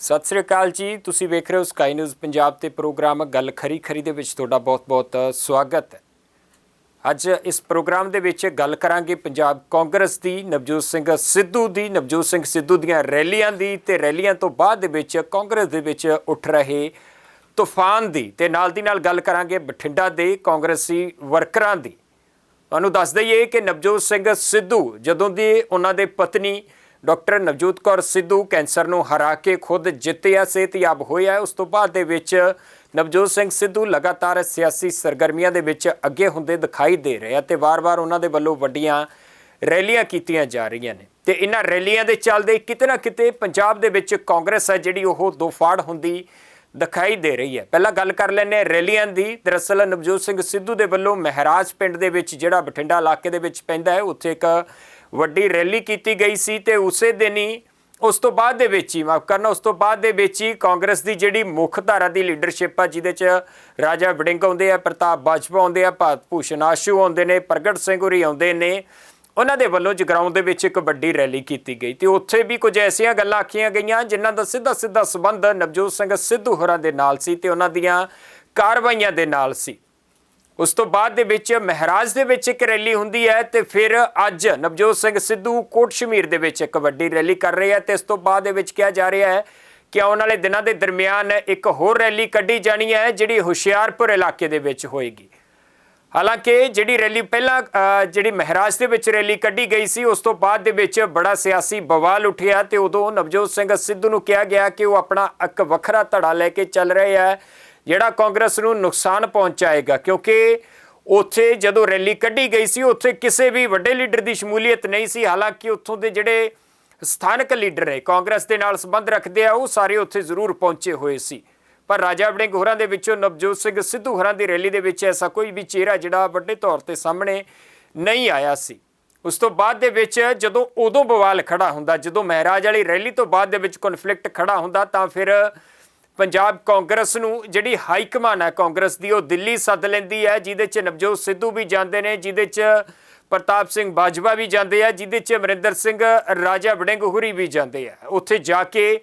ਸਤਿ ਸ੍ਰੀ ਅਕਾਲ ਜੀ। ਤੁਸੀਂ ਵੇਖ ਰਹੇ ਹੋ ਸਕਾਈ ਨਿਊਜ਼ ਪੰਜਾਬ ਤੇ ਪ੍ਰੋਗਰਾਮ ਗੱਲ ਖਰੀ ਖਰੀ ਦੇ ਵਿੱਚ ਤੁਹਾਡਾ ਬਹੁਤ-ਬਹੁਤ ਸਵਾਗਤ ਹੈ। ਅੱਜ ਇਸ ਪ੍ਰੋਗਰਾਮ ਦੇ ਵਿੱਚ ਗੱਲ ਕਰਾਂਗੇ ਪੰਜਾਬ ਕਾਂਗਰਸ ਦੀ, ਨਵਜੋਤ ਸਿੰਘ ਸਿੱਧੂ ਦੀ, ਨਵਜੋਤ ਸਿੰਘ ਸਿੱਧੂ ਦੀਆਂ ਰੈਲੀਆਂ ਦੀ ਤੇ ਰੈਲੀਆਂ ਤੋਂ ਬਾਅਦ ਦੇ ਵਿੱਚ ਕਾਂਗਰਸ ਦੇ ਵਿੱਚ ਉੱਠ ਰਹੇ ਤੂਫਾਨ ਦੀ ਤੇ ਨਾਲ ਦੀ ਨਾਲ ਗੱਲ ਕਰਾਂਗੇ ਬਠਿੰਡਾ ਦੇ ਕਾਂਗਰਸੀ ਵਰਕਰਾਂ ਦੀ। ਤੁਹਾਨੂੰ ਦੱਸ ਦਈਏ ਕਿ ਨਵਜੋਤ ਸਿੰਘ ਸਿੱਧੂ ਜਦੋਂ ਦੀ ਉਹਨਾਂ ਦੇ ਪਤਨੀ ਡਾਕਟਰ ਨਵਜੋਤ ਕੌਰ ਸਿੱਧੂ ਕੈਂਸਰ ਨੂੰ ਹਰਾ ਕੇ ਖੁਦ ਜਿੱਤਿਆ, ਸਿਹਤਯਾਬ ਹੋਇਆ। ਉਸ ਤੋਂ ਬਾਅਦ ਦੇ ਵਿੱਚ ਨਵਜੋਤ ਸਿੰਘ ਸਿੱਧੂ ਲਗਾਤਾਰ ਸਿਆਸੀ ਸਰਗਰਮੀਆਂ ਦੇ ਵਿੱਚ ਅੱਗੇ ਹੁੰਦੇ ਦਿਖਾਈ ਦੇ ਰਹੇ ਆ ਤੇ ਵਾਰ-ਵਾਰ ਉਹਨਾਂ ਦੇ ਵੱਲੋਂ ਵੱਡੀਆਂ ਰੈਲੀਆਂ ਕੀਤੀਆਂ ਜਾ ਰਹੀਆਂ ਨੇ। ਤੇ ਇਹਨਾਂ ਰੈਲੀਆਂ ਦੇ ਚੱਲਦੇ ਕਿਤੇ ਨਾ ਕਿਤੇ ਪੰਜਾਬ ਦੇ ਵਿੱਚ ਕਾਂਗਰਸ ਹੈ ਜਿਹੜੀ ਉਹ ਦੋ ਫਾੜ ਹੁੰਦੀ ਦਿਖਾਈ ਦੇ ਰਹੀ ਹੈ। ਪਹਿਲਾਂ ਗੱਲ ਕਰ ਲੈਂਦੇ ਹਾਂ ਰੈਲੀਆਂ ਦੀ। ਦਰਅਸਲ ਨਵਜੋਤ ਸਿੰਘ ਸਿੱਧੂ ਦੇ ਵੱਲੋਂ ਮਹਿਰਾਜ ਪਿੰਡ ਦੇ ਵਿੱਚ ਜਿਹੜਾ ਬਠਿੰਡਾ ਇਲਾਕੇ ਦੇ ਵਿੱਚ ਪੈਂਦਾ ਹੈ, ਉੱਥੇ ਇੱਕ ਵੱਡੀ ਰੈਲੀ ਕੀਤੀ ਗਈ ਸੀ ਤੇ ਉਸੇ ਦਿਨ ਹੀ ਉਸ ਤੋਂ ਬਾਅਦ ਦੇ ਵਿੱਚ ਹੀ, ਮਾਫ ਕਰਨਾ, ਉਸ ਤੋਂ ਬਾਅਦ ਦੇ ਵਿੱਚ ਹੀ ਕਾਂਗਰਸ ਦੀ ਜਿਹੜੀ ਮੁੱਖ ਧਾਰਾ ਦੀ ਲੀਡਰਸ਼ਿਪ ਆ, ਜਿਹਦੇ ਚ ਰਾਜਾ ਵੜਿੰਗ ਆਉਂਦੇ ਆ, ਪ੍ਰਤਾਪ ਬਾਜਵਾ ਆਉਂਦੇ ਆ, ਭਾਰਤ ਭੂਸ਼ਣ ਆਸ਼ੂ ਆਉਂਦੇ ਨੇ, ਪ੍ਰਗਟ ਸਿੰਘ ਹੋਰੀ ਆਉਂਦੇ ਨੇ, ਉਹਨਾਂ ਦੇ ਵੱਲੋਂ ਜਗਰਾਉਂ ਦੇ ਵਿੱਚ ਇੱਕ ਵੱਡੀ ਰੈਲੀ ਕੀਤੀ ਗਈ। ਤੇ ਉੱਥੇ ਵੀ ਕੁਝ ਐਸੀਆਂ ਗੱਲਾਂ ਆਖੀਆਂ ਗਈਆਂ, ਜਿਨ੍ਹਾਂ ਦਾ ਸਿੱਧਾ ਸਿੱਧਾ ਸੰਬੰਧ ਨਵਜੋਤ ਸਿੰਘ ਸਿੱਧੂ ਹੋਰਾਂ ਦੇ ਨਾਲ ਸੀ ਤੇ ਉਹਨਾਂ ਦੀਆਂ ਕਾਰਵਾਈਆਂ ਦੇ ਨਾਲ ਸੀ। ਉਸ ਤੋਂ ਬਾਅਦ ਦੇ ਵਿੱਚ ਮਹਿਰਾਜ ਦੇ ਵਿੱਚ ਇੱਕ ਰੈਲੀ ਹੁੰਦੀ ਹੈ ਤੇ ਫਿਰ ਅੱਜ ਨਵਜੋਤ ਸਿੰਘ ਸਿੱਧੂ ਕੋਟ ਸ਼ਮੀਰ ਦੇ ਵਿੱਚ ਇੱਕ ਵੱਡੀ ਰੈਲੀ ਕਰ ਰਹੇ ਹੈ ਤੇ ਇਸ ਤੋਂ ਬਾਅਦ ਦੇ ਵਿੱਚ ਕਿਹਾ ਜਾ ਰਿਹਾ ਹੈ ਕਿ ਆਉਣ ਵਾਲੇ ਦਿਨਾਂ ਦੇ ਦਰਮਿਆਨ ਇੱਕ ਹੋਰ ਰੈਲੀ ਕੱਢੀ ਜਾਣੀ ਹੈ, ਜਿਹੜੀ ਹੁਸ਼ਿਆਰਪੁਰ ਇਲਾਕੇ ਦੇ ਵਿੱਚ ਹੋਏਗੀ। ਹਾਲਾਂਕਿ ਜਿਹੜੀ ਰੈਲੀ ਪਹਿਲਾਂ ਜਿਹੜੀ ਮਹਿਰਾਜ ਦੇ ਵਿੱਚ ਰੈਲੀ ਕੱਢੀ ਗਈ ਸੀ, ਉਸ ਤੋਂ ਬਾਅਦ ਦੇ ਵਿੱਚ ਬੜਾ ਸਿਆਸੀ ਬਵਾਲ ਉੱਠਿਆ ਤੇ ਉਦੋਂ ਨਵਜੋਤ ਸਿੰਘ ਸਿੱਧੂ ਨੂੰ ਕਿਹਾ ਗਿਆ ਕਿ ਉਹ ਆਪਣਾ ਇੱਕ ਵੱਖਰਾ ਧੜਾ ਲੈ ਕੇ ਚੱਲ ਰਹੇ ਹੈ। ਜਿਹੜਾ ਕਾਂਗਰਸ ਨੂੰ ਨੁਕਸਾਨ ਪਹੁੰਚਾਏਗਾ, ਕਿਉਂਕਿ ਉੱਥੇ ਜਦੋਂ ਰੈਲੀ ਕੱਢੀ ਗਈ ਸੀ, ਉੱਥੇ ਕਿਸੇ ਵੀ ਵੱਡੇ ਲੀਡਰ ਦੀ ਸ਼ਮੂਲੀਅਤ ਨਹੀਂ ਸੀ। ਹਾਲਾਂਕਿ ਉੱਥੋਂ ਦੇ ਜਿਹੜੇ ਸਥਾਨਕ ਲੀਡਰ ਹੈ ਕਾਂਗਰਸ ਦੇ ਨਾਲ ਸੰਬੰਧ ਰੱਖਦੇ ਆ, ਉਹ ਸਾਰੇ ਉੱਥੇ ਜ਼ਰੂਰ ਪਹੁੰਚੇ ਹੋਏ ਸੀ। ਪਰ ਰਾਜਾ ਵੜਿੰਗ ਹੋਰਾਂ ਦੇ ਵਿੱਚੋਂ ਨਵਜੋਤ ਸਿੰਘ ਸਿੱਧੂ ਹੋਰਾਂ ਦੀ ਰੈਲੀ ਦੇ ਵਿੱਚ ਐਸਾ ਕੋਈ ਵੀ ਚਿਹਰਾ ਜਿਹੜਾ ਵੱਡੇ ਤੌਰ ਤੇ ਸਾਹਮਣੇ ਨਹੀਂ ਆਇਆ ਸੀ। ਉਸ ਤੋਂ ਬਾਅਦ ਦੇ ਵਿੱਚ ਜਦੋਂ ਉਦੋਂ ਬਵਾਲ ਖੜਾ ਹੁੰਦਾ, ਜਦੋਂ ਮਹਾਰਾਜ ਵਾਲੀ ਰੈਲੀ ਤੋਂ ਬਾਅਦ ਦੇ ਵਿੱਚ ਕਨਫਲਿਕਟ ਖੜਾ ਹੁੰਦਾ, ਤਾਂ ਫਿਰ ਪੰਜਾਬ ਕਾਂਗਰਸ ਨੂੰ ਜਿਹੜੀ ਹਾਈ ਕਮਾਨ ਹੈ, ਕਾਂਗਰਸ ਦੀ, ਉਹ ਦਿੱਲੀ ਸੱਦ ਲੈਂਦੀ ਹੈ, ਜਿਹਦੇ 'ਚ ਨਵਜੋਤ ਸਿੱਧੂ ਵੀ ਜਾਂਦੇ ਨੇ, ਜਿਹਦੇ 'ਚ ਪ੍ਰਤਾਪ ਸਿੰਘ ਬਾਜਵਾ ਵੀ ਜਾਂਦੇ ਆ, ਜਿਹਦੇ 'ਚ ਅਮਰਿੰਦਰ ਸਿੰਘ ਰਾਜਾ ਵੜਿੰਗ ਹੁਰੀ ਵੀ ਜਾਂਦੇ ਆ। ਉੱਥੇ ਜਾ ਕੇ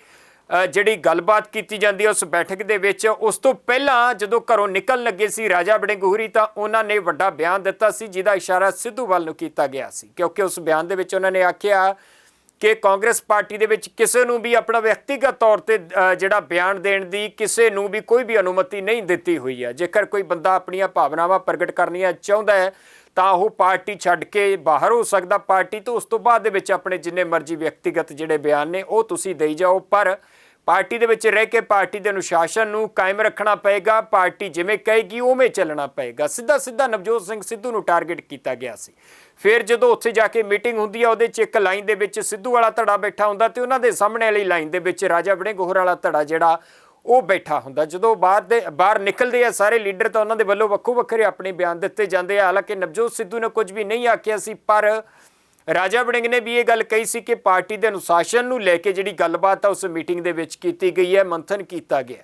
ਜਿਹੜੀ ਗੱਲਬਾਤ ਕੀਤੀ ਜਾਂਦੀ ਹੈ ਉਸ ਬੈਠਕ ਦੇ ਵਿੱਚ, ਉਸ ਤੋਂ ਪਹਿਲਾਂ ਜਦੋਂ ਘਰੋਂ ਨਿਕਲਣ ਲੱਗੇ ਸੀ ਰਾਜਾ ਵੜਿੰਗ ਹੁਰੀ ਤਾਂ ਉਹਨਾਂ ਨੇ ਵੱਡਾ ਬਿਆਨ ਦਿੱਤਾ ਸੀ, ਜਿਹਦਾ ਇਸ਼ਾਰਾ ਸਿੱਧੂ ਵੱਲ ਨੂੰ ਕੀਤਾ ਗਿਆ ਸੀ। ਕਿਉਂਕਿ ਉਸ ਬਿਆਨ ਦੇ ਵਿੱਚ ਉਹਨਾਂ ਨੇ ਆਖਿਆ ਕਿ ਕਾਂਗਰਸ ਪਾਰਟੀ ਦੇ ਵਿੱਚ ਕਿਸੇ ਨੂੰ ਵੀ ਆਪਣਾ ਵਿਅਕਤੀਗਤ ਤੌਰ ਤੇ ਜਿਹੜਾ ਬਿਆਨ ਦੇਣ ਦੀ ਕਿਸੇ ਨੂੰ ਵੀ ਕੋਈ ਵੀ ਅਨੁਮਤੀ ਨਹੀਂ ਦਿੱਤੀ ਹੋਈ ਹੈ। ਜੇਕਰ ਕੋਈ ਬੰਦਾ ਆਪਣੀਆਂ ਭਾਵਨਾਵਾਂ ਪ੍ਰਗਟ ਕਰਨੀਆਂ ਚਾਹੁੰਦਾ ਹੈ, ਤਾਂ ਉਹ ਪਾਰਟੀ ਛੱਡ ਕੇ ਬਾਹਰ ਹੋ ਸਕਦਾ। ਪਾਰਟੀ ਤੋਂ ਉਸ ਤੋਂ ਬਾਅਦ ਦੇ ਵਿੱਚ ਆਪਣੇ ਜਿੰਨੇ ਮਰਜ਼ੀ ਵਿਅਕਤੀਗਤ ਜਿਹੜੇ ਬਿਆਨ ਨੇ, ਉਹ ਤੁਸੀਂ ਦੇਈ ਜਾਓ। ਪਰ ਪਾਰਟੀ ਦੇ ਵਿੱਚ ਰਹਿ ਕੇ ਪਾਰਟੀ ਦੇ ਅਨੁਸ਼ਾਸਨ ਨੂੰ ਕਾਇਮ ਰੱਖਣਾ ਪਏਗਾ। ਪਾਰਟੀ ਜਿਵੇਂ ਕਹੇਗੀ, ਉਵੇਂ ਚੱਲਣਾ ਪਏਗਾ। ਸਿੱਧਾ ਸਿੱਧਾ ਨਵਜੋਤ ਸਿੰਘ ਸਿੱਧੂ ਨੂੰ ਟਾਰਗੇਟ ਕੀਤਾ ਗਿਆ ਸੀ। ਫਿਰ ਜਦੋਂ ਉੱਥੇ ਜਾ ਕੇ ਮੀਟਿੰਗ ਹੁੰਦੀ ਆ, ਉਹਦੇ 'ਚ ਇੱਕ ਲਾਈਨ ਦੇ ਵਿੱਚ ਸਿੱਧੂ ਵਾਲਾ ਧੜਾ ਬੈਠਾ ਹੁੰਦਾ ਤੇ ਉਹਨਾਂ ਦੇ ਸਾਹਮਣੇ ਵਾਲੀ ਲਾਈਨ ਦੇ ਵਿੱਚ ਰਾਜਾ ਬੜੇ ਗੋਹਰ ਵਾਲਾ ਧੜਾ ਜਿਹੜਾ, ਉਹ ਬੈਠਾ ਹੁੰਦਾ। ਜਦੋਂ ਬਾਹਰ ਦੇ, ਬਾਹਰ ਨਿਕਲਦੇ ਆ ਸਾਰੇ ਲੀਡਰ ਤਾਂ ਉਹਨਾਂ ਦੇ ਵੱਲੋਂ ਵੱਖੋ ਵੱਖਰੇ ਆਪਣੇ ਬਿਆਨ ਦਿੱਤੇ ਜਾਂਦੇ ਆ। ਹਾਲਾਂਕਿ ਨਵਜੋਤ ਸਿੱਧੂ ਨੇ ਕੁਝ ਵੀ ਨਹੀਂ ਆਖਿਆ ਸੀ, ਪਰ ਰਾਜਾ ਵੜਿੰਗ ਨੇ ਵੀ ਇਹ ਗੱਲ ਕਹੀ ਸੀ ਕਿ ਪਾਰਟੀ ਦੇ ਅਨੁਸ਼ਾਸਨ ਨੂੰ ਲੈ ਕੇ ਜਿਹੜੀ ਗੱਲਬਾਤ ਆ ਉਸ ਮੀਟਿੰਗ ਦੇ ਵਿੱਚ ਕੀਤੀ ਗਈ ਹੈ, ਮੰਥਨ ਕੀਤਾ ਗਿਆ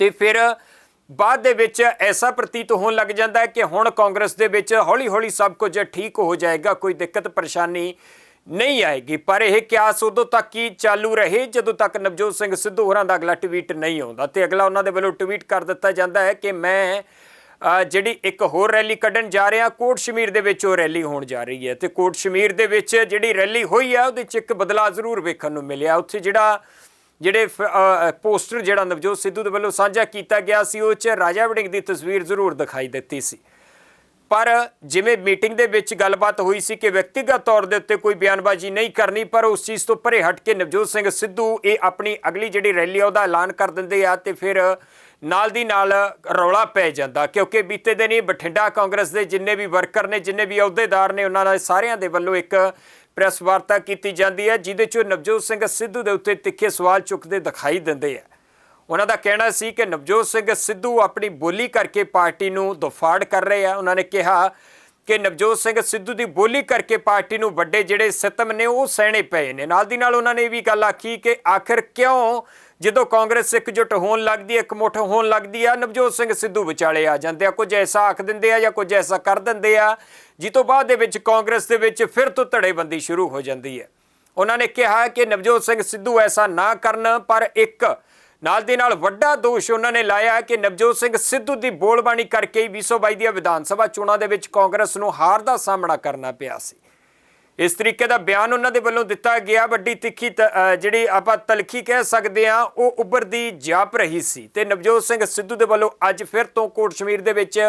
ਤੇ ਫਿਰ ਬਾਅਦ ਦੇ ਵਿੱਚ ਐਸਾ ਪ੍ਰਤੀਤ ਹੋਣ ਲੱਗ ਜਾਂਦਾ ਹੈ ਕਿ ਹੁਣ ਕਾਂਗਰਸ ਦੇ ਵਿੱਚ ਹੌਲੀ-ਹੌਲੀ ਸਭ ਕੁਝ ਠੀਕ ਹੋ ਜਾਏਗਾ, ਕੋਈ ਦਿੱਕਤ ਪਰੇਸ਼ਾਨੀ ਨਹੀਂ ਆਏਗੀ। ਪਰ ਇਹ ਕਿਆਸ ਉਦੋਂ ਤੱਕ ਹੀ ਚਾਲੂ ਰਹੇ ਜਦੋਂ ਤੱਕ ਨਵਜੋਤ ਸਿੰਘ ਸਿੱਧੂ ਹੋਰਾਂ ਦਾ ਅਗਲਾ ਟਵੀਟ ਨਹੀਂ ਆਉਂਦਾ। ਤੇ ਅਗਲਾ ਉਹਨਾਂ ਦੇ ਵੱਲੋਂ ਟਵੀਟ ਕਰ ਦਿੱਤਾ ਜਾਂਦਾ ਹੈ ਕਿ ਮੈਂ ਜਿਹੜੀ ਇੱਕ ਹੋਰ ਰੈਲੀ ਕੱਢਣ ਜਾ ਰਿਹਾ ਕੋਟ ਸ਼ਮੀਰ ਦੇ ਵਿੱਚ ਉਹ ਰੈਲੀ ਹੋਣ ਜਾ ਰਹੀ ਹੈ ਤੇ ਕੋਟ ਸ਼ਮੀਰ ਦੇ ਵਿੱਚ ਜਿਹੜੀ ਰੈਲੀ ਹੋਈ ਆ, ਉਹਦੇ 'ਚ ਇੱਕ ਬਦਲਾਅ ਜ਼ਰੂਰ ਵੇਖਣ ਨੂੰ ਮਿਲਿਆ। ਉੱਥੇ ਜਿਹੜਾ, ਜਿਹੜੇ ਫ- ਪੋਸਟਰ ਜਿਹੜਾ ਨਵਜੋਤ ਸਿੱਧੂ ਦੇ ਵੱਲੋਂ ਸਾਂਝਾ ਕੀਤਾ ਗਿਆ ਸੀ, ਉਹ 'ਚ ਰਾਜਾ ਵੜਿੰਗ ਦੀ ਤਸਵੀਰ ਜ਼ਰੂਰ ਦਿਖਾਈ ਦਿੱਤੀ ਸੀ। ਪਰ ਜਿਵੇਂ ਮੀਟਿੰਗ ਦੇ ਵਿੱਚ ਗੱਲਬਾਤ ਹੋਈ ਸੀ ਕਿ ਵਿਅਕਤੀਗਤ ਤੌਰ ਦੇ ਉੱਤੇ ਕੋਈ ਬਿਆਨਬਾਜ਼ੀ ਨਹੀਂ ਕਰਨੀ, ਪਰ ਉਸ ਚੀਜ਼ ਤੋਂ ਪਰੇ ਹਟ ਕੇ ਨਵਜੋਤ ਸਿੰਘ ਸਿੱਧੂ ਇਹ ਆਪਣੀ ਅਗਲੀ ਜਿਹੜੀ ਰੈਲੀ ਆ, ਉਹਦਾ ਐਲਾਨ ਕਰ ਦਿੰਦੇ ਆ ਤੇ ਫਿਰ ਨਾਲ ਦੀ ਨਾਲ ਰੌਲਾ ਪੈ ਜਾਂਦਾ, ਕਿਉਂਕਿ ਬੀਤੇ ਦਿਨ ਹੀ ਬਠਿੰਡਾ ਕਾਂਗਰਸ ਦੇ ਜਿੰਨੇ ਵੀ ਵਰਕਰ ਨੇ, ਜਿੰਨੇ ਵੀ ਅਹੁਦੇਦਾਰ ਨੇ, ਉਹਨਾਂ ਦੇ ਸਾਰਿਆਂ ਦੇ ਵੱਲੋਂ ਇੱਕ ਪ੍ਰੈਸ ਵਾਰਤਾ ਕੀਤੀ ਜਾਂਦੀ ਹੈ, ਜਿਹਦੇ 'ਚ ਨਵਜੋਤ ਸਿੰਘ ਸਿੱਧੂ ਦੇ ਉੱਤੇ ਤਿੱਖੇ ਸਵਾਲ ਚੁੱਕਦੇ ਦਿਖਾਈ ਦਿੰਦੇ ਆ। ਉਹਨਾਂ ਦਾ ਕਹਿਣਾ ਸੀ ਕਿ ਨਵਜੋਤ ਸਿੰਘ ਸਿੱਧੂ ਆਪਣੀ ਬੋਲੀ ਕਰਕੇ ਪਾਰਟੀ ਨੂੰ ਦਫਾੜ ਕਰ ਰਹੇ ਆ। ਉਹਨਾਂ ਨੇ ਕਿਹਾ ਕਿ ਨਵਜੋਤ ਸਿੰਘ ਸਿੱਧੂ ਦੀ ਬੋਲੀ ਕਰਕੇ ਪਾਰਟੀ ਨੂੰ ਵੱਡੇ ਜਿਹੜੇ ਸਿਤਮ ਨੇ, ਉਹ ਸਹਿਣੇ ਪਏ ਨੇ। ਨਾਲ ਦੀ ਨਾਲ ਉਹਨਾਂ ਨੇ ਇਹ ਵੀ ਗੱਲ ਆਖੀ ਕਿ ਆਖਿਰ ਕਿਉਂ ਜਦੋਂ ਕਾਂਗਰਸ ਇਕਜੁੱਟ ਹੋਣ ਲੱਗਦੀ ਹੈ ਇਕਮੁੱਠ ਹੋਣ ਲੱਗਦੀ ਆ, ਨਵਜੋਤ ਸਿੰਘ ਸਿੱਧੂ ਵਿਚਾਲੇ ਆ ਜਾਂਦੇ ਆ। ਕੁਝ ਐਸਾ ਆਖ ਦਿੰਦੇ ਆ ਜਾਂ ਕੁਝ ਐਸਾ ਕਰ ਦਿੰਦੇ ਆ ਜਿਸ ਤੋਂ ਬਾਅਦ ਦੇ ਵਿੱਚ ਕਾਂਗਰਸ ਦੇ ਵਿੱਚ ਫਿਰ ਤੋਂ ਧੜੇਬੰਦੀ ਸ਼ੁਰੂ ਹੋ ਜਾਂਦੀ ਹੈ। ਉਹਨਾਂ ਨੇ ਕਿਹਾ ਕਿ ਨਵਜੋਤ ਸਿੰਘ ਸਿੱਧੂ ਐਸਾ ਨਾ ਕਰਨ, ਪਰ ਇੱਕ, ਨਾਲ ਦੇ ਨਾਲ ਵੱਡਾ ਦੋਸ਼ ਉਹਨਾਂ ਨੇ ਲਾਇਆ ਕਿ ਨਵਜੋਤ ਸਿੰਘ ਸਿੱਧੂ ਦੀ ਬੋਲਬਾਣੀ ਕਰਕੇ ਹੀ 2022 ਦੀਆਂ ਵਿਧਾਨ ਸਭਾ ਚੋਣਾਂ ਦੇ ਵਿੱਚ ਕਾਂਗਰਸ ਨੂੰ ਹਾਰ ਦਾ ਸਾਹਮਣਾ ਕਰਨਾ ਪਿਆ ਸੀ। ਇਸ ਤਰੀਕੇ ਦਾ ਬਿਆਨ ਉਹਨਾਂ ਦੇ ਵੱਲੋਂ ਦਿੱਤਾ ਗਿਆ। ਵੱਡੀ ਤਿੱਖੀ ਤ- ਜਿਹੜੀ ਆਪਾਂ ਤਲਖੀ ਕਹਿ ਸਕਦੇ ਆ ਉਹ ਉੱਭਰਦੀ ਜਾਪ ਰਹੀ ਸੀ ਤੇ ਨਵਜੋਤ ਸਿੰਘ ਸਿੱਧੂ ਦੇ ਵੱਲੋਂ ਅੱਜ ਫਿਰ ਤੋਂ ਕੋਟ ਸ਼ਮੀਰ ਦੇ ਵਿੱਚ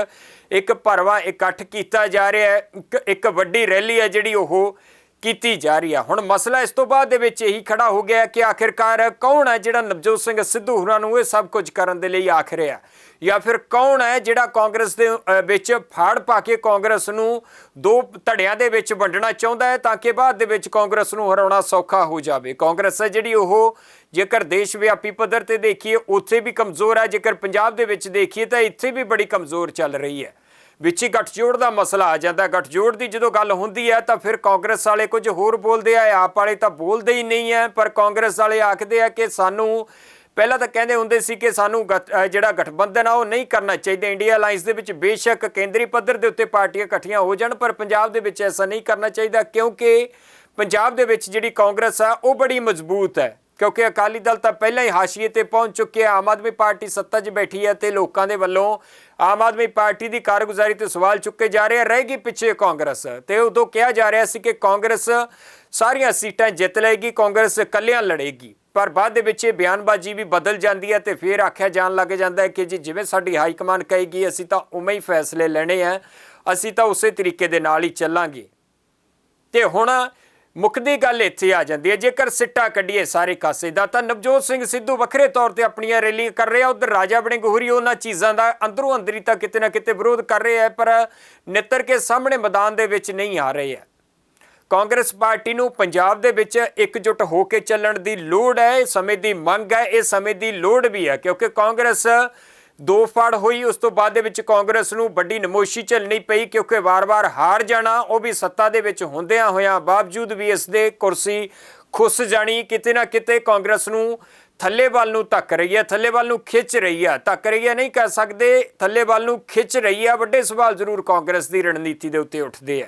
ਇੱਕ ਭਰਵਾ ਇਕੱਠ ਕੀਤਾ ਜਾ ਰਿਹਾ ਹੈ। ਇੱਕ- ਇੱਕ ਵੱਡੀ ਰੈਲੀ ਹੈ ਜਿਹੜੀ ਉਹ ਕੀਤੀ ਜਾ ਰਹੀ ਆ। ਹੁਣ ਮਸਲਾ ਇਸ ਤੋਂ ਬਾਅਦ ਦੇ ਵਿੱਚ ਇਹੀ ਖੜਾ ਹੋ ਗਿਆ ਕਿ ਆਖਿਰਕਾਰ ਕੌਣ ਹੈ ਜਿਹੜਾ ਨਵਜੋਤ ਸਿੰਘ ਸਿੱਧੂ ਹੋਰਾਂ ਨੂੰ ਇਹ ਸਭ ਕੁਝ ਕਰਨ ਦੇ ਲਈ ਆਖ ਰਿਹਾ ਜਾਂ ਫਿਰ ਕੌਣ ਹੈ ਜਿਹੜਾ ਕਾਂਗਰਸ ਦੇ ਵਿੱਚ ਫਾੜ ਪਾ ਕੇ ਕਾਂਗਰਸ ਨੂੰ ਦੋ ਧੜਿਆਂ ਦੇ ਵਿੱਚ ਵੰਡਣਾ ਚਾਹੁੰਦਾ ਹੈ ਤਾਂ ਕਿ ਬਾਅਦ ਦੇ ਵਿੱਚ ਕਾਂਗਰਸ ਨੂੰ ਹਰਾਉਣਾ ਸੌਖਾ ਹੋ ਜਾਵੇ? ਕਾਂਗਰਸ ਹੈ ਜਿਹੜੀ ਉਹ, ਜੇਕਰ ਦੇਸ਼ ਵਿਆਪੀ ਪੱਧਰ ਤੇ ਦੇਖੀਏ, ਉੱਥੇ ਵੀ ਕਮਜ਼ੋਰ ਹੈ। ਜੇਕਰ ਪੰਜਾਬ ਦੇ ਵਿੱਚ ਦੇਖੀਏ ਤਾਂ ਇੱਥੇ ਵੀ ਬੜੀ ਕਮਜ਼ੋਰ ਚੱਲ ਰਹੀ ਹੈ। ਵਿੱਚ ਹੀ ਗੱਠਜੋੜ ਦਾ ਮਸਲਾ ਆ ਜਾਂਦਾ। ਗੱਠਜੋੜ ਦੀ ਜਦੋਂ ਗੱਲ ਹੁੰਦੀ ਹੈ ਤਾਂ ਫਿਰ ਕਾਂਗਰਸ ਵਾਲੇ ਕੁਝ ਹੋਰ ਬੋਲਦੇ ਆ, ਆਪ ਵਾਲੇ ਤਾਂ ਬੋਲਦੇ ਹੀ ਨਹੀਂ ਹੈ, ਪਰ ਕਾਂਗਰਸ ਵਾਲੇ ਆਖਦੇ ਆ ਕਿ ਸਾਨੂੰ ਪਹਿਲਾਂ ਤਾਂ ਕਹਿੰਦੇ ਹੁੰਦੇ ਸੀ ਕਿ ਸਾਨੂੰ ਗਠ- ਜਿਹੜਾ ਗਠਬੰਧਨ ਆ ਉਹ ਨਹੀਂ ਕਰਨਾ ਚਾਹੀਦਾ। ਇੰਡੀਆ ਅਲਾਈਅੰਸ ਦੇ ਵਿੱਚ ਬੇਸ਼ੱਕ ਕੇਂਦਰੀ ਪੱਧਰ ਦੇ ਉੱਤੇ ਪਾਰਟੀਆਂ ਇਕੱਠੀਆਂ ਹੋ ਜਾਣ, ਪਰ ਪੰਜਾਬ ਦੇ ਵਿੱਚ ਐਸਾ ਨਹੀਂ ਕਰਨਾ ਚਾਹੀਦਾ, ਕਿਉਂਕਿ ਪੰਜਾਬ ਦੇ ਵਿੱਚ ਜਿਹੜੀ ਕਾਂਗਰਸ ਆ, ਉਹ ਬੜੀ ਮਜ਼ਬੂਤ ਹੈ। ਕਿਉਂਕਿ ਅਕਾਲੀ ਦਲ ਤਾਂ ਪਹਿਲਾਂ ਹੀ ਹਾਸ਼ੀਏ ਤੇ ਪਹੁੰਚ ਚੁੱਕਿਆ, ਆਮ ਆਦਮੀ ਪਾਰਟੀ ਸੱਤਾ 'ਚ ਬੈਠੀ ਹੈ ਤੇ ਲੋਕਾਂ ਦੇ ਵੱਲੋਂ ਆਮ ਆਦਮੀ ਪਾਰਟੀ ਦੀ ਕਾਰਗੁਜ਼ਾਰੀ ਤੇ ਸਵਾਲ ਚੁੱਕੇ ਜਾ ਰਹੇ ਆ ਰਹੇਗੀ ਪਿੱਛੇ ਕਾਂਗਰਸ। ਤੇ ਉਦੋਂ ਕਿਹਾ ਜਾ ਰਿਹਾ ਸੀ ਕਿ ਕਾਂਗਰਸ ਸਾਰੀਆਂ ਸੀਟਾਂ ਜਿੱਤ ਲਏਗੀ, ਕਾਂਗਰਸ ਇਕੱਲਿਆਂ ਲੜੇਗੀ। ਪਰ ਬਾਅਦ ਦੇ ਵਿੱਚ ਇਹ ਬਿਆਨਬਾਜ਼ੀ ਵੀ ਬਦਲ ਜਾਂਦੀ ਹੈ ਤੇ ਫਿਰ ਆਖਿਆ ਜਾਣ ਲੱਗ ਜਾਂਦਾ ਹੈ ਕਿ ਜੀ ਜਿਵੇਂ ਸਾਡੀ ਹਾਈ ਕਮਾਂਡ ਕਹੇਗੀ, ਅਸੀਂ ਤਾਂ ਉਵੇਂ ਹੀ ਫੈਸਲੇ ਲੈਣੇ ਆ, ਅਸੀਂ ਤਾਂ ਉਸੇ ਤਰੀਕੇ ਦੇ ਨਾਲ ਹੀ ਚੱਲਾਂਗੇ। ਤੇ ਹੁਣ ਮੁੱਕਦੀ ਗੱਲ ਇੱਥੇ ਆ ਜਾਂਦੀ ਹੈ। ਜੇਕਰ ਸਿੱਟਾ ਕੱਢੀਏ ਸਾਰੇ ਕਾਸੇ ਦਾ, ਤਾਂ ਨਵਜੋਤ ਸਿੰਘ ਸਿੱਧੂ ਵੱਖਰੇ ਤੌਰ ਤੇ ਆਪਣੀਆਂ ਰੈਲੀਆਂ ਕਰ ਰਿਹਾ। ਉਧਰ ਰਾਜਾ ਬਣੇ ਗੋਹਰੀ ਉਹਨਾਂ ਚੀਜ਼ਾਂ ਦਾ ਅੰਦਰੋਂ ਅੰਦਰੀ ਤਾਂ ਕਿਤੇ ਨਾ ਕਿਤੇ ਵਿਰੋਧ ਕਰ ਰਹੇ ਹੈ, ਪਰ ਨਿੱਤਰ ਕੇ ਸਾਹਮਣੇ ਮੈਦਾਨ ਦੇ ਵਿੱਚ ਨਹੀਂ ਆ ਰਹੇ ਹੈ। ਕਾਂਗਰਸ ਪਾਰਟੀ ਨੂੰ ਪੰਜਾਬ ਦੇ ਵਿੱਚ ਇਕਜੁੱਟ ਹੋ ਕੇ ਚੱਲਣ ਦੀ ਲੋੜ ਹੈ। ਇਹ ਸਮੇਂ ਦੀ ਮੰਗ ਹੈ। ਇਹ ਸਮੇਂ ਦੀ ਲੋੜ ਵੀ ਹੈ, ਕਿਉਂਕਿ ਕਾਂਗਰਸ ਦੋ ਫੜ ਹੋਈ, ਉਸ ਤੋਂ ਬਾਅਦ ਦੇ ਵਿੱਚ ਕਾਂਗਰਸ ਨੂੰ ਵੱਡੀ ਨਮੋਸ਼ੀ ਝੱਲਣੀ ਪਈ ਕਿਉਂਕਿ ਵਾਰ-ਵਾਰ ਹਾਰ ਜਾਣਾ, ਉਹ ਵੀ ਸੱਤਾ ਦੇ ਵਿੱਚ ਹੁੰਦਿਆਂ ਹੋਇਆਂ ਬਾਵਜੂਦ ਵੀ ਇਸ ਦੇ ਕੁਰਸੀ ਖੁੱਸ ਜਾਣੀ, ਕਿਤੇ ਨਾ ਕਿਤੇ ਕਾਂਗਰਸ ਨੂੰ ਥੱਲੇ ਵੱਲ ਨੂੰ ਧੱਕ ਰਹੀ ਹੈ ਥੱਲੇ ਵੱਲ ਨੂੰ ਖਿੱਚ ਰਹੀ ਹੈ। ਧੱਕ ਰਹੀ ਹੈ ਨਹੀਂ ਕਹਿ ਸਕਦੇ ਥੱਲੇ ਵੱਲ ਨੂੰ ਖਿੱਚ ਰਹੀ ਹੈ। ਵੱਡੇ ਸਵਾਲ ਜ਼ਰੂਰ ਕਾਂਗਰਸ ਦੀ ਰਣਨੀਤੀ ਦੇ ਉੱਤੇ ਉੱਠਦੇ ਆ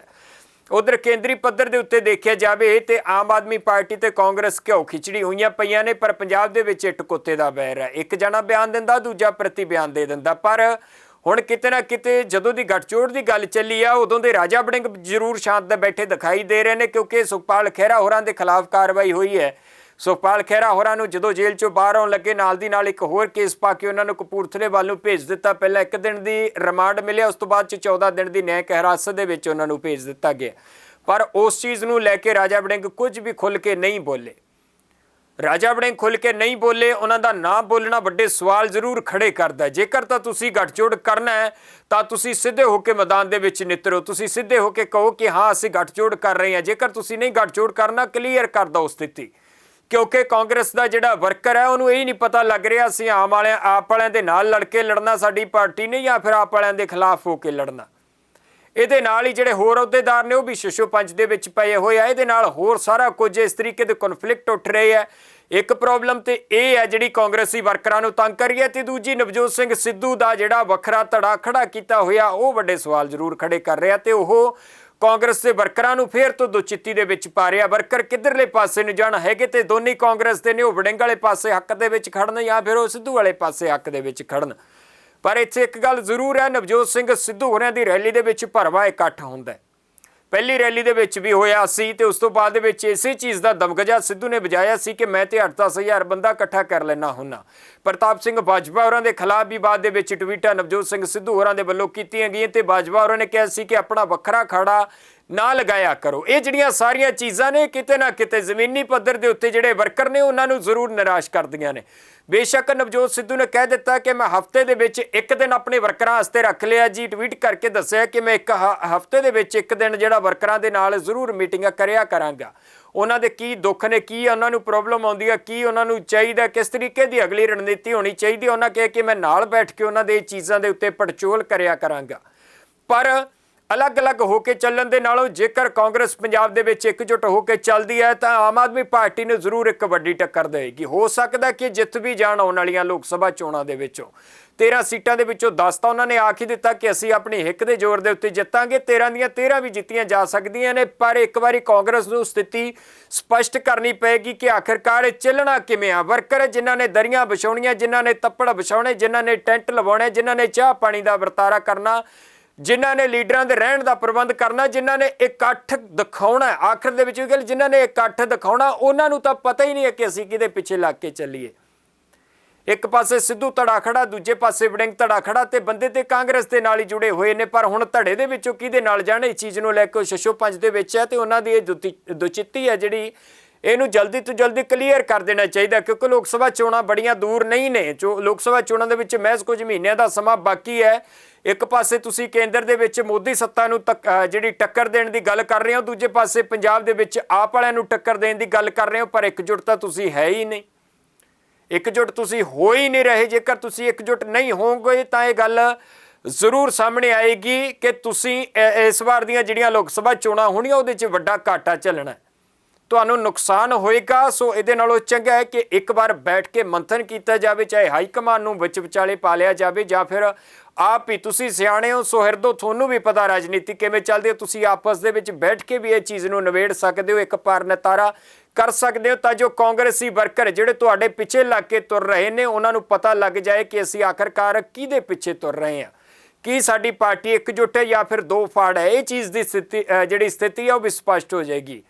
ਉਧਰ ਕੇਂਦਰੀ ਪੱਧਰ ਦੇ ਉੱਤੇ ਦੇਖਿਆ ਜਾਵੇ ਤੇ ਆਮ ਆਦਮੀ ਪਾਰਟੀ ਤੇ ਕਾਂਗਰਸ ਘਿਓ ਖਿਚੜੀ ਹੋਈਆਂ ਪਈਆਂ ਨੇ, ਪਰ ਪੰਜਾਬ ਦੇ ਵਿੱਚ ਟਕੋਤੇ ਦਾ ਬੈਰ ਹੈ। ਇੱਕ ਜਣਾ ਬਿਆਨ ਦਿੰਦਾ, ਦੂਜਾ ਪ੍ਰਤੀ ਬਿਆਨ ਦੇ ਦਿੰਦਾ। ਪਰ ਹੁਣ ਕਿਤੇ ਨਾ ਕਿਤੇ ਜਦੋਂ ਦੀ ਗੱਠਜੋੜ ਦੀ ਗੱਲ ਚੱਲੀ ਆ, ਉਦੋਂ ਦੇ ਰਾਜਾ ਬੜਿੰਗ ਜ਼ਰੂਰ ਸ਼ਾਂਤ ਬੈਠੇ ਦਿਖਾਈ ਦੇ ਰਹੇ ਨੇ, ਕਿਉਂਕਿ ਸੁਖਪਾਲ ਖਹਿਰਾ ਹੋਰਾਂ ਦੇ ਖਿਲਾਫ ਕਾਰਵਾਈ ਹੋਈ ਹੈ। ਸੁਖਪਾਲ ਖਹਿਰਾ ਹੋਰਾਂ ਨੂੰ ਜਦੋਂ ਜੇਲ੍ਹ ਚੋਂ ਬਾਹਰ ਆਉਣ ਲੱਗੇ, ਨਾਲ ਦੀ ਨਾਲ ਇੱਕ ਹੋਰ ਕੇਸ ਪਾ ਕੇ ਉਹਨਾਂ ਨੂੰ ਕਪੂਰਥਲੇ ਵੱਲ ਨੂੰ ਭੇਜ ਦਿੱਤਾ। ਪਹਿਲਾਂ ਇੱਕ ਦਿਨ ਦੀ ਰਿਮਾਂਡ ਮਿਲਿਆ, ਉਸ ਤੋਂ ਬਾਅਦ ਚ 14 ਦਿਨ ਦੀ ਨਿਆਇਕ ਹਿਰਾਸਤ ਦੇ ਵਿੱਚ ਉਹਨਾਂ ਨੂੰ ਭੇਜ ਦਿੱਤਾ ਗਿਆ। ਪਰ ਉਸ ਚੀਜ਼ ਨੂੰ ਲੈ ਕੇ ਰਾਜਾ ਵੜਿੰਗ ਕੁਝ ਵੀ ਖੁੱਲ ਕੇ ਨਹੀਂ ਬੋਲੇ। ਰਾਜਾ ਵੜਿੰਗ ਖੁੱਲ ਕੇ ਨਹੀਂ ਬੋਲੇ, ਉਹਨਾਂ ਦਾ ਨਾ ਬੋਲਣਾ ਵੱਡੇ ਸਵਾਲ ਜ਼ਰੂਰ ਖੜੇ ਕਰਦਾ ਜੇਕਰ ਤਾਂ ਤੁਸੀਂ ਗੱਠਜੋੜ ਕਰਨਾ ਹੈ, ਤਾਂ ਤੁਸੀਂ ਸਿੱਧੇ ਹੋ ਕੇ ਮੈਦਾਨ ਦੇ ਵਿੱਚ ਨਿਤਰੋ। ਤੁਸੀਂ ਸਿੱਧੇ ਹੋ ਕੇ ਕਹੋ ਕਿ ਹਾਂ, ਅਸੀਂ ਗੱਠਜੋੜ ਕਰ ਰਹੇ ਹਾਂ। ਜੇਕਰ ਤੁਸੀਂ ਨਹੀਂ ਗੱਠਜੋੜ ਕਰਨਾ, ਕਲੀਅਰ ਕਰ ਦਿਓ ਸਥਿਤੀ। ਕਿਉਂਕਿ ਕਾਂਗਰਸ ਦਾ ਜਿਹੜਾ ਵਰਕਰ ਹੈ, ਉਹਨੂੰ ਇਹ ਨਹੀਂ ਪਤਾ ਲੱਗ ਰਿਹਾ ਅਸੀਂ ਆਮ ਵਾਲਿਆਂ, ਆਪ ਵਾਲਿਆਂ ਦੇ ਨਾਲ ਲੜ ਕੇ ਲੜਨਾ ਸਾਡੀ ਪਾਰਟੀ ਨੇ ਜਾਂ ਫਿਰ ਆਪ ਵਾਲਿਆਂ ਦੇ ਖਿਲਾਫ ਹੋ ਕੇ ਲੜਨਾ। ਇਹਦੇ ਨਾਲ ਹੀ ਜਿਹੜੇ ਹੋਰ ਅਹੁਦੇਦਾਰ ਨੇ, ਉਹ ਵੀ ਸ਼ਿਸ਼ੋ ਪੰਜ ਦੇ ਵਿੱਚ ਪਏ ਹੋਏ ਆ। ਇਹਦੇ ਨਾਲ ਹੋਰ ਸਾਰਾ ਕੁਝ ਇਸ ਤਰੀਕੇ ਦੇ ਕਨਫਲਿਕਟ ਉੱਠ ਰਹੇ ਆ। ਇੱਕ ਪ੍ਰੋਬਲਮ ਤੇ ਇਹ ਹੈ, ਜਿਹੜੀ ਕਾਂਗਰਸੀ ਵਰਕਰਾਂ ਨੂੰ ਤੰਗ ਕਰ ਰਹੀ ਹੈ ਤੇ ਦੂਜੀ ਨਵਜੋਤ ਸਿੰਘ ਸਿੱਧੂ ਦਾ ਜਿਹੜਾ ਵੱਖਰਾ ਧੜਾ ਖੜਾ ਕੀਤਾ ਹੋਇਆ, ਉਹ ਵੱਡੇ ਸਵਾਲ ਜ਼ਰੂਰ ਖੜੇ ਕਰ ਰਿਹਾ ਤੇ ਉਹ ਕਾਂਗਰਸ ਦੇ ਵਰਕਰਾਂ ਨੂੰ ਫੇਰ ਤੋਂ ਦੁਚਿੱਤੀ ਦੇ ਵਿੱਚ ਪਾ ਰਿਹਾ ਵਰਕਰ ਕਿੱਧਰਲੇ ਪਾਸੇ ਨੂੰ ਜਾਣ, ਹੈਗੇ ਤੇ ਦੋਨੇ ਕਾਂਗਰਸ ਦੇ ਨੇ, ਉਹ ਵੜਿੰਗ ਵਾਲੇ ਪਾਸੇ ਹੱਕ ਦੇ ਵਿੱਚ ਖੜਨ ਜਾਂ ਫਿਰ ਉਹ ਸਿੱਧੂ ਵਾਲੇ ਪਾਸੇ ਹੱਕ ਦੇ ਵਿੱਚ ਖੜਨ। ਪਰ ਇੱਥੇ ਇੱਕ ਗੱਲ ਜ਼ਰੂਰ ਹੈ, ਨਵਜੋਤ ਸਿੰਘ ਸਿੱਧੂ ਹੋਰਿਆਂ ਦੀ ਰੈਲੀ ਦੇ ਵਿੱਚ ਭਰਵਾ ਇਕੱਠ ਹੁੰਦਾ ਹੈ। ਪਹਿਲੀ ਰੈਲੀ ਦੇ ਵਿੱਚ ਵੀ ਹੋਇਆ ਸੀ ਤੇ ਉਸ ਤੋਂ ਬਾਅਦ ਦੇ ਵਿੱਚ ਇਸੇ ਚੀਜ਼ ਦਾ ਦਮਗਜਾ ਸਿੱਧੂ ਨੇ ਵਜਾਇਆ ਸੀ ਕਿ ਮੈਂ ਤੇ 8-10000 ਬੰਦਾ ਇਕੱਠਾ ਕਰ ਲੈਣਾ ਹੁੰਨਾ। ਪ੍ਰਤਾਪ ਸਿੰਘ ਬਾਜਵਾ ਹੋਰਾਂ ਦੇ ਖਿਲਾਫ ਵੀ ਬਾਅਦ ਦੇ ਵਿੱਚ ਟਵੀਟਾਂ ਨਵਜੋਤ ਸਿੰਘ ਸਿੱਧੂ ਹੋਰਾਂ ਦੇ ਵੱਲੋਂ ਕੀਤੀਆਂ ਗਈਆਂ ਤੇ ਬਾਜਵਾ ਹੋਰਾਂ ਨੇ ਕਿਹਾ ਸੀ ਕਿ ਆਪਣਾ ਵੱਖਰਾ ਖੜਾ ਨਾ ਲਗਾਇਆ ਕਰੋ। ਇਹ ਜਿਹੜੀਆਂ ਸਾਰੀਆਂ ਚੀਜ਼ਾਂ ਨੇ, ਕਿਤੇ ਨਾ ਕਿਤੇ ਜ਼ਮੀਨੀ ਪੱਧਰ ਦੇ ਉੱਤੇ ਜਿਹੜੇ ਵਰਕਰ ਨੇ, ਉਹਨਾਂ ਨੂੰ ਜ਼ਰੂਰ ਨਿਰਾਸ਼ ਕਰਦੀਆਂ ਨੇ। ਬੇਸ਼ੱਕ ਨਵਜੋਤ ਸਿੱਧੂ ਨੇ ਕਹਿ ਦਿੱਤਾ ਕਿ ਮੈਂ ਹਫ਼ਤੇ ਦੇ ਵਿੱਚ ਇੱਕ ਦਿਨ ਆਪਣੇ ਵਰਕਰਾਂ ਵਾਸਤੇ ਰੱਖ ਲਿਆ ਜੀ। ਟਵੀਟ ਕਰਕੇ ਦੱਸਿਆ ਕਿ ਮੈਂ ਇੱਕ ਹਫ਼ਤੇ ਦੇ ਵਿੱਚ ਇੱਕ ਦਿਨ ਜਿਹੜਾ ਵਰਕਰਾਂ ਦੇ ਨਾਲ ਜ਼ਰੂਰ ਮੀਟਿੰਗਾਂ ਕਰਿਆ ਕਰਾਂਗਾ। ਉਹਨਾਂ ਦੇ ਕੀ ਦੁੱਖ ਨੇ, ਕੀ ਉਹਨਾਂ ਨੂੰ ਪ੍ਰੋਬਲਮ ਆਉਂਦੀ ਹੈ ਕੀ ਉਹਨਾਂ ਨੂੰ ਚਾਹੀਦਾ, ਕਿਸ ਤਰੀਕੇ ਦੀ ਅਗਲੀ ਰਣਨੀਤੀ ਹੋਣੀ ਚਾਹੀਦੀ ਹੈ। ਉਹਨਾਂ ਕਿਹਾ ਕਿ ਮੈਂ ਨਾਲ ਬੈਠ ਕੇ ਉਹਨਾਂ ਦੇ ਚੀਜ਼ਾਂ ਦੇ ਉੱਤੇ ਪੜਚੋਲ ਕਰਿਆ ਕਰਾਂਗਾ। ਪਰ ਅਲੱਗ-ਅਲੱਗ ਹੋ ਕੇ ਚੱਲਣ ਦੇ ਨਾਲੋਂ ਜੇਕਰ ਕਾਂਗਰਸ ਪੰਜਾਬ ਦੇ ਵਿੱਚ ਇਕਜੁੱਟ ਹੋ ਕੇ ਚੱਲਦੀ ਹੈ, ਤਾਂ ਆਮ ਆਦਮੀ ਪਾਰਟੀ ਨੂੰ ਜ਼ਰੂਰ ਇੱਕ ਵੱਡੀ ਟੱਕਰ ਦੇਵੇਗੀ। ਹੋ ਸਕਦਾ ਕਿ ਜਿੱਤ ਵੀ ਜਾਣ ਆਉਣ ਵਾਲੀਆਂ ਲੋਕ ਸਭਾ ਚੋਣਾਂ ਦੇ ਵਿੱਚੋਂ। 13 ਸੀਟਾਂ ਦੇ ਵਿੱਚੋਂ 10 ਤਾਂ ਉਹਨਾਂ ਨੇ ਆਖ ਹੀ ਦਿੱਤਾ ਕਿ ਅਸੀਂ ਆਪਣੀ ਹਿੱਕ ਦੇ ਜ਼ੋਰ ਦੇ ਉੱਤੇ ਜਿੱਤਾਂਗੇ। 13 ਦੀਆਂ 13 ਵੀ ਜਿੱਤੀਆਂ ਜਾ ਸਕਦੀਆਂ ਨੇ, ਪਰ ਇੱਕ ਵਾਰੀ ਕਾਂਗਰਸ ਨੂੰ ਸਥਿਤੀ ਸਪਸ਼ਟ ਕਰਨੀ ਪਏਗੀ ਕਿ ਆਖਿਰਕਾਰ ਇਹ ਚੱਲਣਾ ਕਿਵੇਂ ਆ। ਵਰਕਰ ਜਿਨ੍ਹਾਂ ਨੇ ਦਰੀਆਂ ਵਿਛਾਉਣੀਆਂ, ਜਿਨ੍ਹਾਂ ਨੇ ਤੱਪੜ ਵਿਛਾਉਣੇ, ਜਿਨ੍ਹਾਂ ਨੇ ਟੈਂਟ ਲਵਾਉਣੇ, ਜਿਨ੍ਹਾਂ ਨੇ ਚਾਹ ਪਾਣੀ ਦਾ ਵਰਤਾਰਾ ਕਰਨਾ ਜਿਨ੍ਹਾਂ ਨੇ ਲੀਡਰਾਂ ਦੇ ਰਹਿਣ ਦਾ ਪ੍ਰਬੰਧ ਕਰਨਾ, ਜਿਨ੍ਹਾਂ ਨੇ ਇਕੱਠ ਦਿਖਾਉਣਾ ਆਖਰ ਦੇ ਵਿੱਚ ਵੀ ਗੱਲ, ਜਿਨ੍ਹਾਂ ਨੇ ਇਕੱਠ ਦਿਖਾਉਣਾ, ਉਹਨਾਂ ਨੂੰ ਤਾਂ ਪਤਾ ਹੀ ਨਹੀਂ ਹੈ ਕਿ ਅਸੀਂ ਕਿਹਦੇ ਪਿੱਛੇ ਲੱਗ ਕੇ ਚੱਲੀਏ। ਇੱਕ ਪਾਸੇ ਸਿੱਧੂ ਧੜਾ ਖੜਾ, ਦੂਜੇ ਪਾਸੇ ਵੜਿੰਗ ਧੜਾ ਖੜਾ ਤੇ ਬੰਦੇ ਤੇ ਕਾਂਗਰਸ ਦੇ ਨਾਲ ਹੀ ਜੁੜੇ ਹੋਏ ਨੇ, ਪਰ ਹੁਣ ਧੜੇ ਦੇ ਵਿੱਚੋਂ ਕਿਹਦੇ ਨਾਲ ਜਾਣ? ਇਸ ਚੀਜ਼ ਨੂੰ ਲੈ ਕੇ ਉਹ ਸ਼ਸ਼ੋ ਪੰਜ ਦੇ ਵਿੱਚ ਹੈ ਤੇ ਉਹਨਾਂ ਦੀ ਇਹ ਦੁਤੀ- ਦੁਚਿੱਤੀ ਹੈ ਜਿਹੜੀ ਇਹਨੂੰ ਜਲਦੀ ਤੋਂ ਜਲਦੀ ਕਲੀਅਰ ਕਰ ਦੇਣਾ ਚਾਹੀਦਾ, ਕਿਉਂਕਿ ਲੋਕ ਸਭਾ ਚੋਣਾਂ ਬੜੀਆਂ ਦੂਰ ਨਹੀਂ ਨੇ। ਜੋ ਲੋਕ ਸਭਾ ਚੋਣਾਂ ਦੇ ਵਿੱਚ ਮਹਿਜ਼ ਕੁਝ ਮਹੀਨਿਆਂ ਦਾ ਸਮਾਂ ਬਾਕੀ ਹੈ। ਇੱਕ ਪਾਸੇ ਤੁਸੀਂ ਕੇਂਦਰ ਦੇ ਵਿੱਚ ਮੋਦੀ ਸੱਤਾ ਨੂੰ ਤੱਕ- ਜਿਹੜੀ ਟੱਕਰ ਦੇਣ ਦੀ ਗੱਲ ਕਰ ਰਹੇ ਹੋ, ਦੂਜੇ ਪਾਸੇ ਪੰਜਾਬ ਦੇ ਵਿੱਚ ਆਪ ਵਾਲਿਆਂ ਨੂੰ ਟੱਕਰ ਦੇਣ ਦੀ ਗੱਲ ਕਰ ਰਹੇ ਹੋ, ਪਰ ਇਕਜੁੱਟਤਾ ਤੁਸੀਂ ਹੈ ਹੀ ਨਹੀਂ। ਇੱਕਜੁੱਟ ਤੁਸੀਂ ਹੋ ਹੀ ਨਹੀਂ ਰਹੇ, ਜੇਕਰ ਤੁਸੀਂ ਇੱਕਜੁੱਟ ਨਹੀਂ ਹੋਵੋਗੇ, ਤਾਂ ਇਹ ਗੱਲ ਜ਼ਰੂਰ ਸਾਹਮਣੇ ਆਏਗੀ ਕਿ ਤੁਸੀਂ ਇਸ ਵਾਰ ਦੀਆਂ ਜਿਹੜੀਆਂ ਲੋਕ ਸਭਾ ਚੋਣਾਂ ਹੋਣੀਆਂ, ਉਹਦੇ 'ਚ ਵੱਡਾ ਘਾਟਾ ਚੱਲਣਾ ਤੁਹਾਨੂੰ ਨੁਕਸਾਨ ਹੋਏਗਾ, ਸੋ ਇਹਦੇ ਨਾਲੋਂ ਚੰਗਾ ਹੈ ਕਿ ਇੱਕ ਵਾਰ ਬੈਠ ਕੇ ਮੰਥਨ ਕੀਤਾ ਜਾਵੇ, ਚਾਹੇ ਹਾਈ ਕਮਾਂਡ ਨੂੰ ਵਿੱਚ ਵਿਚਾਲੇ ਪਾ ਲਿਆ ਜਾਵੇ ਜਾਂ ਫਿਰ ਆਪ ਹੀ ਤੁਸੀਂ ਸਿਆਣੇ ਹੋ, ਸੋ ਹਿਰਦੋ, ਤੁਹਾਨੂੰ ਵੀ ਪਤਾ ਰਾਜਨੀਤੀ ਕਿਵੇਂ ਚੱਲਦੀ ਹੈ। ਤੁਸੀਂ ਆਪਸ ਦੇ ਵਿੱਚ ਬੈਠ ਕੇ ਵੀ ਇਹ ਚੀਜ਼ ਨੂੰ ਨਿਬੇੜ ਸਕਦੇ ਹੋ, ਇੱਕ ਪਾਰ ਨਤਾਰਾ ਕਰ ਸਕਦੇ ਹੋ, ਤਾਂ ਜੋ ਕਾਂਗਰਸੀ ਵਰਕਰ ਜਿਹੜੇ ਤੁਹਾਡੇ ਪਿੱਛੇ ਲੱਗ ਕੇ ਤੁਰ ਰਹੇ ਨੇ, ਉਹਨਾਂ ਨੂੰ ਪਤਾ ਲੱਗ ਜਾਏ ਕਿ ਅਸੀਂ ਆਖਰਕਾਰ ਕਿਹਦੇ ਪਿੱਛੇ ਤੁਰ ਰਹੇ ਹਾਂ। ਕੀ ਸਾਡੀ ਪਾਰਟੀ ਇਕਜੁੱਟ ਹੈ ਜਾਂ ਫਿਰ ਦੋ ਫਾੜ ਹੈ? ਇਹ ਚੀਜ਼ ਦੀ ਸਥਿਤੀ ਜਿਹੜੀ ਸਥਿਤੀ ਹੈ, ਉਹ ਵੀ ਸਪਸ਼ਟ ਹੋ ਜਾਏਗੀ।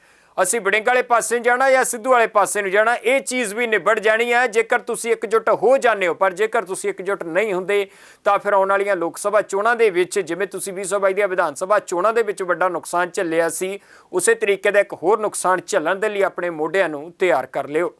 ਅਸੀਂ ਬੜਿੰਗ ਵਾਲੇ ਪਾਸੇ ਨੂੰ ਜਾਣਾ ਜਾਂ ਸਿੱਧੂ ਵਾਲੇ ਪਾਸੇ ਨੂੰ ਜਾਣਾ, ਇਹ ਚੀਜ਼ ਵੀ ਨਿਬੜ ਜਾਣੀ ਹੈ। ਜੇਕਰ ਤੁਸੀਂ ਇਕਜੁੱਟ ਹੋ ਜਾਂਦੇ ਹੋ, ਪਰ ਜੇਕਰ ਤੁਸੀਂ ਇਕਜੁੱਟ ਨਹੀਂ ਹੁੰਦੇ, ਤਾਂ ਫਿਰ ਆਉਣ ਵਾਲੀਆਂ ਲੋਕ ਸਭਾ ਚੋਣਾਂ ਦੇ ਵਿੱਚ, ਜਿਵੇਂ ਤੁਸੀਂ 2022 ਦੀਆਂ ਵਿਧਾਨ ਸਭਾ ਚੋਣਾਂ ਦੇ ਵਿੱਚ ਵੱਡਾ ਨੁਕਸਾਨ ਝੱਲਿਆ ਸੀ, ਉਸੇ ਤਰੀਕੇ ਦਾ ਇੱਕ ਹੋਰ ਨੁਕਸਾਨ ਝੱਲਣ ਦੇ ਲਈ ਆਪਣੇ ਮੋਢਿਆਂ ਨੂੰ ਤਿਆਰ ਕਰ ਲਿਓ।